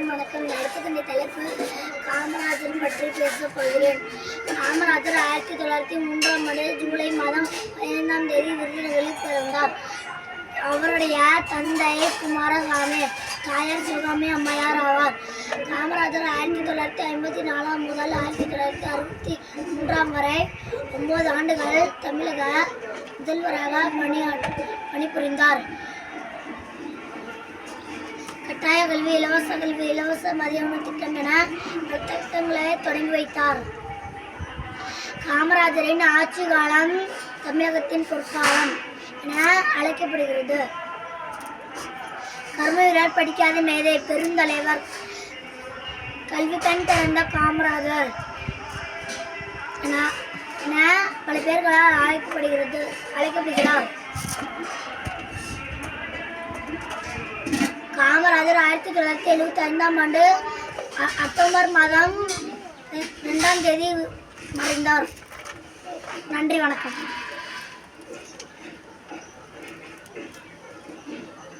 அனைவருக்கும் வணக்கம். எடுத்துக்கொண்ட தலைப்பு காமராஜர் பற்றி பேசப் போகிறேன். காமராஜர் ஆயிரத்தி தொள்ளாயிரத்தி மூன்றாம் ஆண்டு ஜூலை மாதம் பதினைந்தாம் தேதி விருதுநகரில் பிறந்தார் அவருடைய தந்தை குமாரசாமி தாயார் சிவகாமி அம்மையார் ஆவார். காமராஜர் ஆயிரத்தி தொள்ளாயிரத்தி ஐம்பத்தி நாலாம் முதல் ஆயிரத்தி தொள்ளாயிரத்தி அறுபத்தி மூன்றாம் வரை ஒன்பது ஆண்டுகள் தமிழக முதல்வராக பணியாற்ற பணிபுரிந்தார். கட்டாய கல்வி இலவச கல்வி இலவச மதிய உணவு திட்டம் என திட்டங்களை தொடங்கி வைத்தார். காமராஜரின் ஆட்சி காலம் தமிழகத்தின் பொற்காலம் என அழைக்கப்படுகிறது. கர்மவீரர் படிக்காத மேதை பெருந்தலைவர் கல்வி கண் திறந்த காமராஜர் என என பல பேர்களால் அழைக்கப்படுகிறது அழைக்கப்படுகிறார். காமராஜர் ஆயிரத்தி தொள்ளாயிரத்தி எழுபத்தி ஐந்தாம் ஆண்டு அக்டோபர் மாதம் ரெண்டாம் தேதி மறைந்தார். நன்றி வணக்கம்.